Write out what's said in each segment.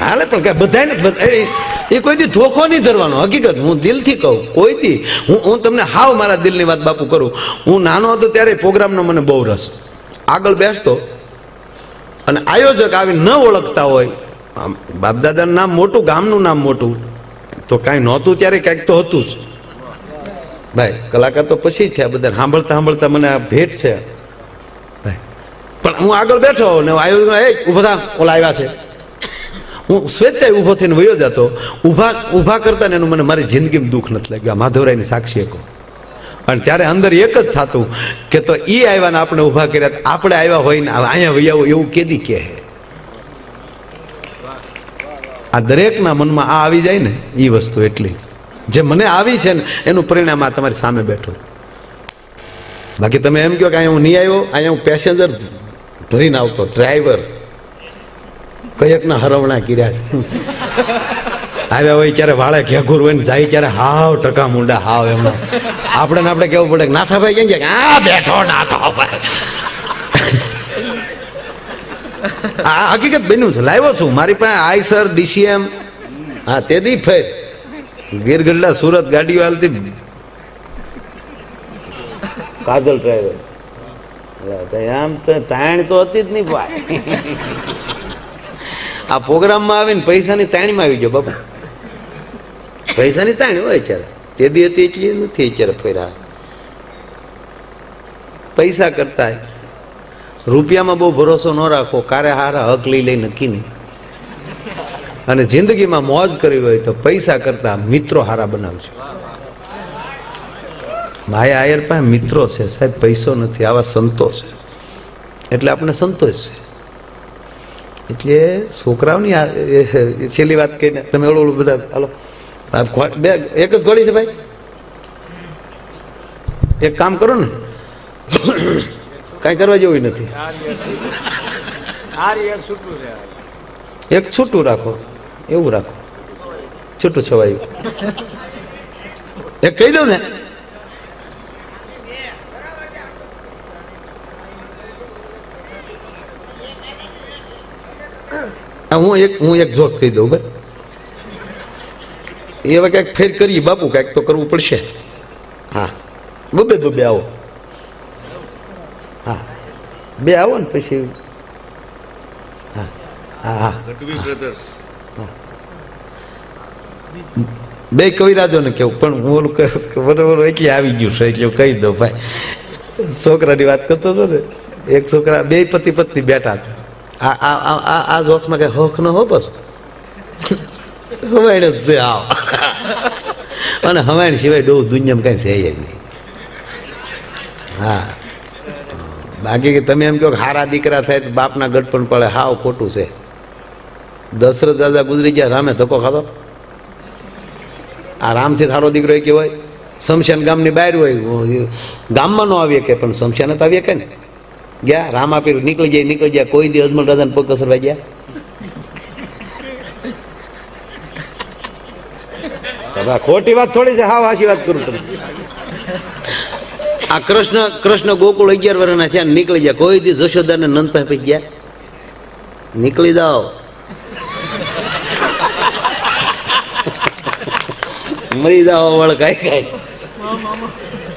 હાલે પણ કે બધાને એ- કોઈ દી ધોખો નહીં ધરવાનો, હકીકત. હું દિલથી કહું, કોઈ દી. હું હું તમને હાવ મારા દિલની વાત બાપુ કરું. હું નાનો હતો ત્યારે પ્રોગ્રામનો મને બહુ રસ. આગળ બેસતો. અને આયોજક આવી ન ઓળખતા હોય. બાપદાદાનું નામ મોટું, ગામનું નામ મોટું. તો કાંઈ નહોતું ત્યારે, કાંઈક તો હતું જ. ભાઈ, કલાકાર તો પછી જ થયા બધા સાંભળતા સાંભળતા મને આ ભેટ છે. ભાઈ, પણ હું આગળ બેઠો ને આયોજક, એ બધા ઓલા આવ્યા છે. હું સ્વેચ્છાએ ઊભો થઈને વયો જતો, ઊભા ઊભા કરતા એનું મને મારી જિંદગીમાં દુઃખ નથી લાગ્યું. આ માધવરાયની સાક્ષી કહું અને ત્યારે અંદર એક જ થતું કે તો એ આવ્યા ને આપણે ઊભા કર્યા, આપણે આવ્યા હોય ને અહીંયા વૈયા હોય એવું કેદી કહે. આ દરેકના મનમાં આ આવી જાય ને એ વસ્તુ એટલી. જે મને આવી છે ને, એનું પરિણામ આ તમારી સામે બેઠું. બાકી તમે એમ કહો કે અહીંયા હું નહીં આવ્યો, અહીંયા હું પેસેન્જર ભરીને આવતો ડ્રાઈવર કયકના હરવણા કર્યા છે. આવ્યા હોય ત્યારે વાળે ઘેઘુર હોય ને જાય ત્યારે હાવ ટકા મુંડા, હાવ એમના આપણે ને આપણે કેવું પડે કે નાથાભાઈ કેમ કે આ બેઠો નાથાભાઈ આ હકીકત બન્યું છે. લાવ્યો છું. મારી પાસે આઈસર, ડીસીએમ. હા, તે દી ફેર. ગીરગઢલા સુરત ગાડીઓ હાલતી. કાજલ ડ્રાઈવર આમ તો તાણ તો હતી જ નહીં ભાઈ. આ પ્રોગ્રામમાં આવીને પૈસાની તાણીમાં આવી ગયો બાપા. પૈસાની તાણી હોય ત્યારે તે દી હતી એટલી નથી અત્યારે ફેરા પૈસા કરતા રૂપિયામાં બહુ ભરોસો ન રાખો, કારે હારા હક લઈ લઈ નક્કી નહીં. અને જિંદગીમાં મોજ કરવી હોય તો પૈસા કરતા મિત્રો હારા બનાવજો. ભાઈ આયર પાસે મિત્રો છે, સાહેબ, પૈસો નથી, આવા સંતો છે. એટલે આપણે સંતોષ છે. એટલે છોકરાઓની છેલ્લી વાત કહીને તમે ઓલું ઓળું બધા હાલો. બે એક જ ગોળી છે ભાઈ. એક કામ કરો ને. કાંઈ કરવા જેવું નથી. એક છૂટું રાખો. એવું રાખો. છૂટું છવાયું. એક કહી દઉં ને. હા, એક હું એક જોક કહી દઉં ભાઈ એ હવે કંઈક ફેર કરીએ બાપુ કાંઈક તો કરવું પડશે. હા. બબે બબે આવો. હા. બે આવો ને પછી. હા. હા હા. બે કવિરાજોને કેવું પણ હું ઓલું બરોબર એટલે આવી ગયું છે એટલે કહી દઉં ભાઈ. છોકરાની વાત કરતો હતો ને એક છોકરા બે પતિ પત્ની બેઠા છે. આ જોક્સમાં કઈ હોખ ન હો બસ હવાણ જ છે આવ. અને હવાણ સિવાય ડો દુનિયામાં કઈ છે જ નહીં. હા. બાકી કે તમે એમ કહો કે હારા દીકરા થાય તો બાપના ગઢપણ પડે, હાવ ખોટું છે. દશરથ દાદા ગુજરી ગયા, રામે ધક્કો ખાધો? આ રામથી થારો દીકરો એ કહેવાય. શમશાન ગામની બહાર હોય. ગામમાં ન આવીએ કે પણ શમશાન તો આવીએ કે ને ગયા? રામા પીર નીકળી જાય નીકળી જાય કોઈ દી અજમલ રાજાને પગ કસરવા ગયા? હવે ખોટી વાત થોડી છે. હા હાચી વાત કરું તમે આ કૃષ્ણ કૃષ્ણ ગોકુળ અગિયાર વર્ષના થયા નીકળી ગયા. કોઈ દી જશોદા ને નંદ પાસે ગયા? નીકળી જાઓ. મરી જાઓ વળ કાંઈ કાંઈ.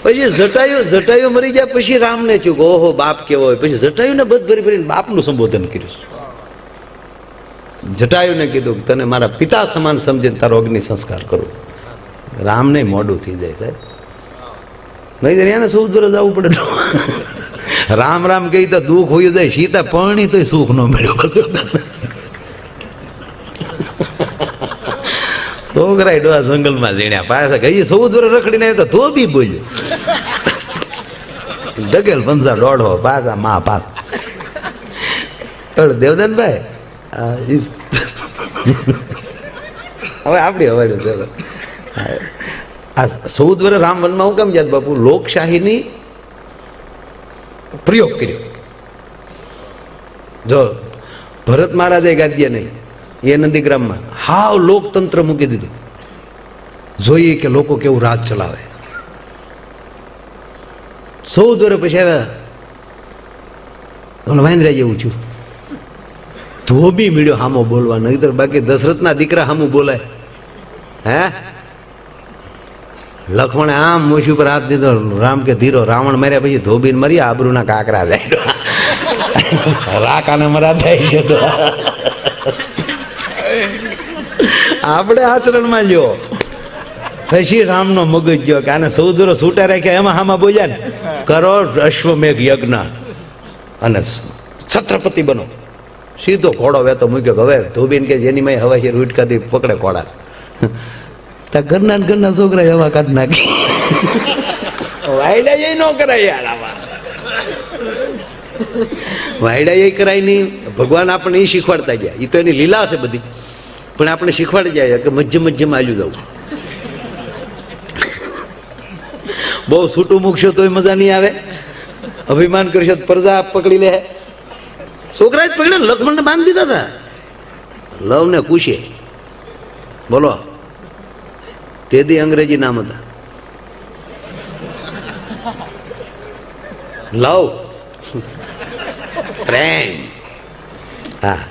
પછી જટાયુ જટાયુ મરી ગયા પછી રામને ચૂક ઓહો, બાપ કેવો હોય. પછી જટાયુને બધ ભરી ભરીને બાપનું સંબોધન કર્યું જટાયુને કીધું કે તને મારા પિતા સમાન સમજીને તારો અગ્નિ સંસ્કાર કરું. રામને મોડું થઈ જાય સાહેબ. નહીં એને સૌ દૂર જવું પડે. રામ રામ કહી તો દુઃખ હોય જાય, સીતા પરણી તો સુખ ન મળ્યું છોકરા ડોહા જંગલમાં જીણ્યા પાછા ગઈ સૌ દૂર રખડીને આવ્યો તો બી બોલ્યો. ડગેલ પંજા દોઢો, પાછા મા પાસ દેવદાનભાઈ દેવદાન ભાઈ હવે આપણી હવે છે. આ ચૌદ વર્ષ રામ વનમાં હું કેમ યાદ બાપુ? લોકશાહીની પ્રયોગ કર્યો. જો ભરત મહારાજે ગાદ્ય નહીં એ નંદીગ્રામમાં હાવ લોકતંત્ર મૂકી દીધું જોઈએ કે લોકો કેવું રાત ચલાવે ચૌદ વર્ષ પછી આવ્યા વાંદરા જેવું છું ધોબી મીડ્યો હામો બોલવા નહીતર બાકી દશરથના દીકરા હામું બોલાય હે લખમણે આમ મોશી ઉપર હાથ દીધો રામ કે ધીરો રાવણ માર્યા પછી ધોબીને મરી આબરૂના કાકરા જાય રાકાને મરા થાય ગયો આપણે આચરણમાં લ્યો પછી રામનો મગજ જો કે આને સૌદરો છૂટા રાખ્યા, એમાં હામાં બોલ્યા ને કરો અશ્વમેઘ યજ્ઞ. અને છત્રપતિ બનો. સીધો ઘોડો વેતો મૂક્યો હવે ધોબીન કે જેની મેં હવા છે રૂટકાથી પકડે ઘોડા. ત્યાં ઘરના ઘરના છોકરા હવા કાઢ નાખી. વાયડા એ ન કરાય યાર આમાં. વાયડા એ કરાય નહીં. ભગવાન આપણને એ શીખવાડતા ગયા. એ તો એની લીલા છે બધી. પણ આપણે શીખવાડી જાય કે મધ્ય મધ્યમાં આલ્યું જવું બહુ છૂટું મૂકશો તોય મજા નહીં આવે. અભિમાન કરશો તો પરજા પકડી લે. છોકરા જ પકડે લક્ષ્મણને બાંધી દીધા હતા લવ ને કુશે બોલો, તે દી અંગ્રેજી નામ હતા. લવ, પ્રેમ. હા.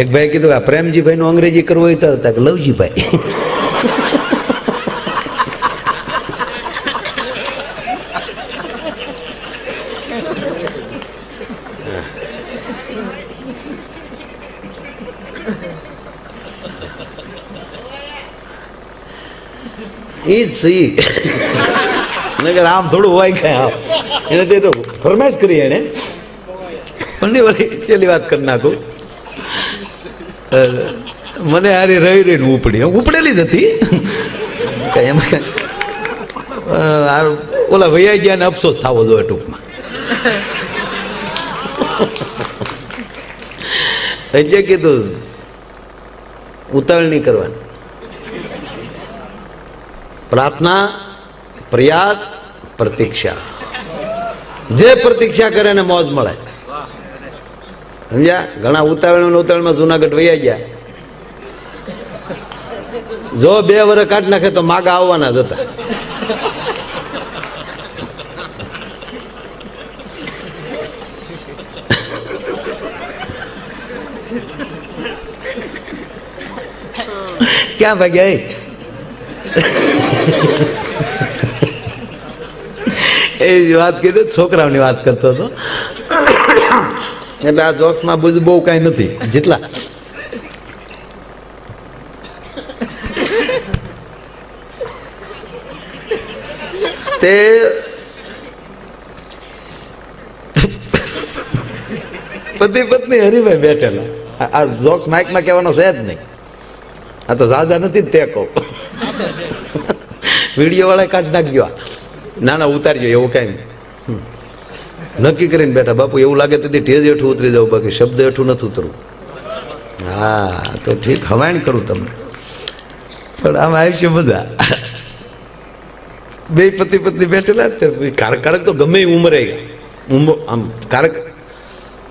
એક ભાઈ કીધું આ પ્રેમજીભાઈ નું અંગ્રેજી કરવું હોય તો હતા કે લવજીભાઈ. એ જ સહી નગર આમ થોડું હોય કે આમ. એને તે તો ફરમાઈશ કરી એને. પણ છેલ્લી વાત કરી નાખું. મને હારી રહી રહીને ઉપડી. ઉપડેલી જ હતી. એમ ઓલા વૈયા ગયા ને અફસોસ થવો જોઈએ ટૂંકમાં. એટલે કીધું, ઉતાવળ નહીં કરવાની. પ્રાર્થના, પ્રયાસ, પ્રતીક્ષા. જે પ્રતીક્ષા કરે ને મોજ મળે. સમજ્યા? ઘણા ઉતાવળ ઉતાવળમાં જુનાગઢ વૈયા ગયા. જો બે વર્ષ કાઢ નાખે તો માગા આવવાના જ હતા. ક્યાં ભાગ્યા એ? વાત કીધી, છોકરાઓની વાત કરતો હતો. એટલે આ જોક્સમાં બધું બહુ કાંઈ નથી. જેટલા. તે પતિ પત્ની હરીભાઈ બેઠેલા. આ- જોક્સ માઇકમાં કહેવાનો છે જ નહીં. આ તો ઝાઝા નથી તે કહું. વીડિયો વાળા કાઢ નાખ્યો. ના ના, ઉતારજો, એવું કાંઈ નહીં. નક્કી કરીને બેઠા, બાપુ, એવું લાગે તેથી ઠેજ હેઠું ઉતરી જાવ બાકી શબ્દ હેઠું નથી ઉતરવું હા, તો ઠીક હવાયણ કરું તમને. પણ આમ આવ્યું છે મજા. બે પતિ પત્ની બેઠેલા કારક કારક તો ગમે ઉંમર આમ કારક,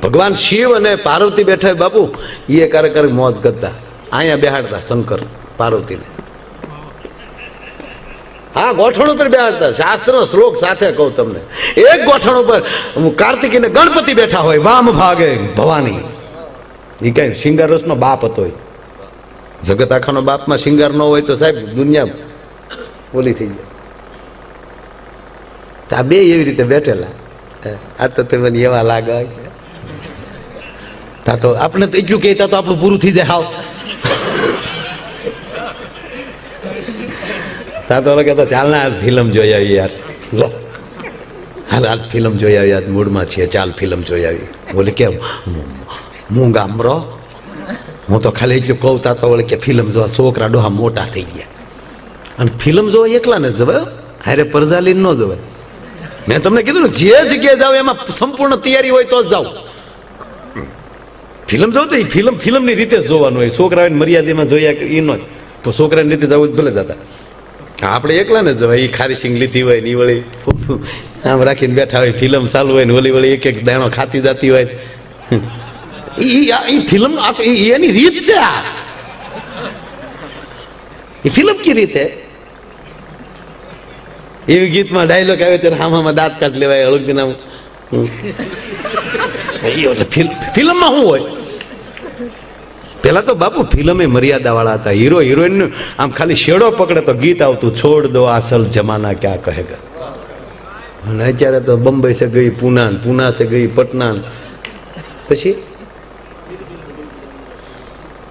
ભગવાન શિવ અને પાર્વતી બેઠા બાપુ. એ કારક કારક મોજ કરતા. અહીંયા બેહાડતા શંકર પાર્વતીને. હા ગોઠણ ઉપર બેહાડતા. શાસ્ત્રનો શ્લોક સાથે કહું તમને. એક ગોઠણ ઉપર કાર્તિકી ને ગણપતિ બેઠા હોય, વામ ભાગે ભવાની. એ કઈ શિંગાર રસનો બાપ હતો. જગત આખાનો બાપમાં શિંગાર ન હોય તો સાહેબ દુનિયા બોલી થઈ જાય. આ બે એવી રીતે બેઠેલા. આ તો તે મને એવા લાગે. તા તો આપણે તો એટલું કહેતા તો આપણું પૂરું થઈ જાય, હાવ. તા તો કે તો ચાલ ને ફિલ્મ જોઈ આવી યાર. લો. હાલ આજ ફિલ્મ જોઈ આવી, આજ મૂડમાં છીએ. ચાલ ફિલ્મ જોઈ આવી. બોલે કેમ હું ગામરો હું તો ખાલી એટલું કહું, તા તો કે ફિલ્મ જોવા છોકરા ડોહા મોટા થઈ ગયા. અને ફિલ્મ જોવા એકલા ને જવાય હારે પરજાલીન ન જવાય. મેં તમને કીધું ને, જે જગ્યાએ જાવ, એમાં સંપૂર્ણ તૈયારી હોય તો જ જાઓ ફિલ્મ જોવો તો એ ફિલ્મ, ફિલ્મની રીતે જોવાનું હોય. છોકરાઓને મર્યાદામાં જોયા એ ન તો છોકરાની રીતે જવું જ ભલે જતા આપણે એકલા ને જવાય એ ખારી સિંગ લીધી હોય ને વળી આમ રાખીને બેઠા હોય, ફિલ્મ ચાલુ હોય ને ઓલી વળી એક એક દાણો ખાતી જતી હોય. એ ફિલ્મ એની રીત છે આ. એ ફિલ્મ કી રીતે એવી ગીતમાં ડાયલોગ આવે ત્યારે હામામાં દાંત કાઢ લેવાય એટલે ફિલ્મમાં શું હોય? પેલા તો બાપુ ફિલ્મે મર્યાદાવાળા હતા. હીરો હિરોઈન આમ ખાલી શેડો પકડે તો ગીત આવતું, છોડ દો અસલ જમાના ક્યાં કહેગા અને અત્યારે તો બંબઈ છે ગઈ પૂના પૂના છે ગઈ પટના પછી?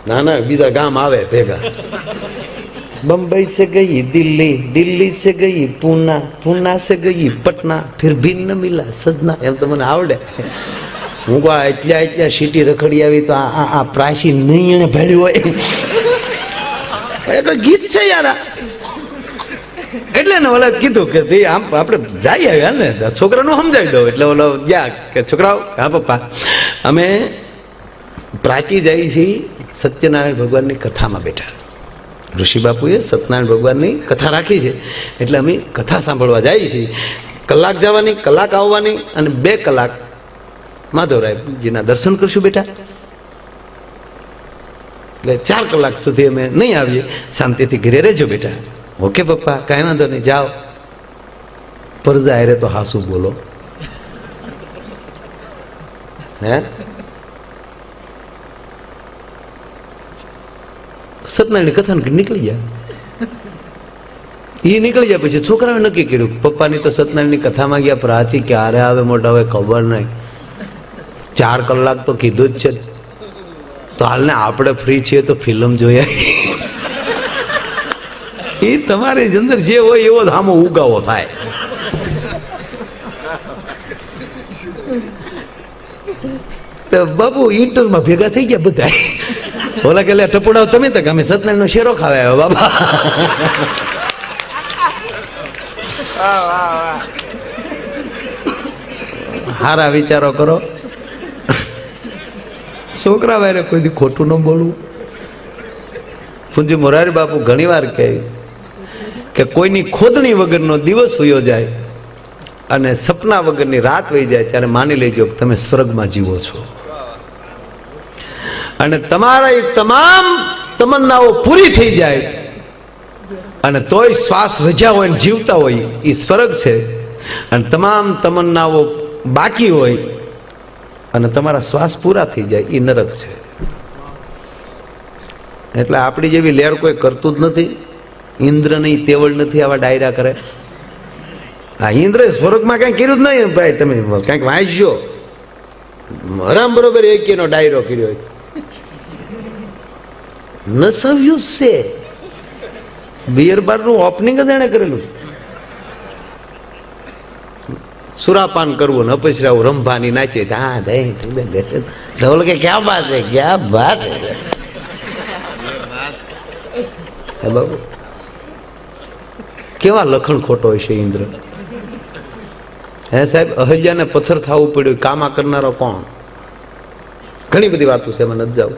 ના ના, બીજા ગામ આવે ભેગા. બમ્બઈ સે ગઈ, દિલ્હી દિલ્હી સે ગઈ, પુના પુના સે ગઈ, પટના, ફિર ભી ન મિલા, સજના. એમ તો મને આવડે. હું કહું એટલા એટલા સીટી રખડી આવી તો આ આ- પ્રાચી નહીં એને ભેળ્યું હોય. એ તો ગીત છે યાર. એટલે ને ઓલા કીધું કે ભાઈ, આમ આપણે જઈ આવ્યા ને છોકરાનું સમજાવી દઉં. એટલે ઓલો ગયા કે, છોકરાઓ, હા, પપ્પા. અમે પ્રાચી જાય છીએ સત્યનારાયણ ભગવાનની કથામાં બેઠા. ઋષિ બાપુએ સત્યનારાયણ ભગવાનની કથા રાખી છે. એટલે અમે કથા સાંભળવા જઈએ છીએ કલાક જવાની, કલાક આવવાની અને બે કલાક માધવરાયજીના દર્શન કરશું બેટા. એટલે ચાર કલાક સુધી અમે નહીં આવીએ. શાંતિથી ઘરે રહેજો બેટા. ઓકે પપ્પા, કાંઈ વાંધો નહીં, જાઓ. પરજા હારે તો હાસુ બોલો. હે? સત્યનારાયણ કથા નીકળી જાય એ નીકળી જાય પછી છોકરાએ નક્કી કર્યું પપ્પાની તો સત્યનારાયણની કથામાં ગયા પ્રાચી ક્યારે આવે મોટા હોય ખબર નહીં. ચાર કલાક તો કીધું જ છે. તો હાલને આપણે ફ્રી છીએ તો ફિલ્મ જોઈએ. એ તમારી અંદર જે હોય એવો જ આમાં ઉગાવો થાય. તો બાપુ ઇન્ટરમાં ભેગા થઈ ગયા બધા. ઓલા કે લે ટપુડાવ તમે તો અમે સતનારાયણ નો શેરો ખાવા આવ્યા બાબા હારા વિચારો કરો. છોકરા વારે કોઈ ખોટું ન બોલવું. પૂજ્ય મોરારી બાપુ ઘણીવાર કહે કે કોઈની ખોદણી વગરનો દિવસ વયો જાય અને સપના વગરની રાત વહી જાય ત્યારે માની લેજો કે તમે સ્વર્ગમાં જીવો છો. અને તમારા એ તમામ તમન્નાઓ પૂરી થઈ જાય અને તોય શ્વાસ વધ્યા હોય જીવતા હોય એ સ્વર્ગ છે. અને તમામ તમન્નાઓ બાકી હોય અને તમારા શ્વાસ પૂરા થઈ જાય એ નરક છે. એટલે આપણી જેવી લેર કોઈ કરતું જ નથી. ઇન્દ્રની તેવડ નથી આવા ડાયરા કરે. આ ઇન્દ્ર સ્વર્ગમાં કાંઈ કર્યું જ નહીં ભાઈ, તમે કાંઈક વાંચજો હરામ બરોબર એકેનો ડાયરો કર્યો નસવ્યું છે. બિયર બારનું ઓપનિંગ જ એણે કરેલું છે. સુરાપાન કરવું ને અપસરાવું રંભાની નાચે હા ઢોલ કે ક્યાં બાત હે ક્યાં બાત હે, બાબુ. કેવા લખણ ખોટો હોય છે ઇન્દ્ર? હે સાહેબ, અહલ્યાને પથ્થર થવું પડ્યું. કામા કરનારો કોણ? ઘણી બધી વાતો છે, એમાં નથી જાવ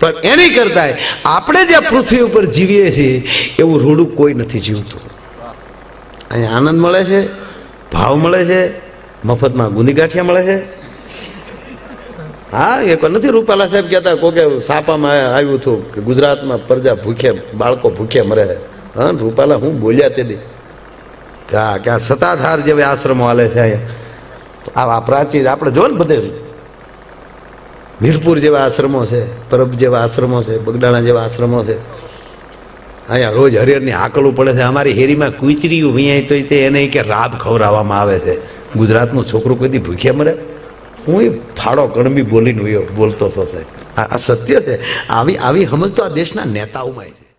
પણ એની કરતા આપણે જે પૃથ્વી ઉપર જીવીએ છીએ, એવું રૂડું કોઈ નથી જીવતું. અહીંયા આનંદ મળે છે? ભાવ મળે છે? મફતમાં ગુંદી ગાંઠિયા મળે છે? હા એક વાર નથી. રૂપાલા સાહેબ કહેતા, કોકે સાપામાં આવ્યું હતું કે ગુજરાતમાં પ્રજા ભૂખ્યા, બાળકો ભૂખ્યા મરે છે. હા, રૂપાલા, હું બોલ્યા તે કે આ કે આ સત્તાધાર જેવા આશ્રમો હાલે છે અહીંયા. આ પ્રાચીન, આપણે જો ને બધે. વીરપુર જેવા આશ્રમો છે, પરબ જેવા આશ્રમો છે, બગડાણા જેવા આશ્રમો છે. અહીંયા રોજ હરિહરની હાકલું પડે છે. અમારી હેરીમાં કુતરીયું વિયાય તો તે એને કે રાબ ખવડાવવામાં આવે છે. ગુજરાતનું છોકરું કદી ભૂખ્યા મરે? હું એ ફાળો કણબી બોલીને બોલતો હતો સાહેબ. આ સત્ય છે. આવી આવી સમજ તો આ દેશના નેતાઓમાં છે.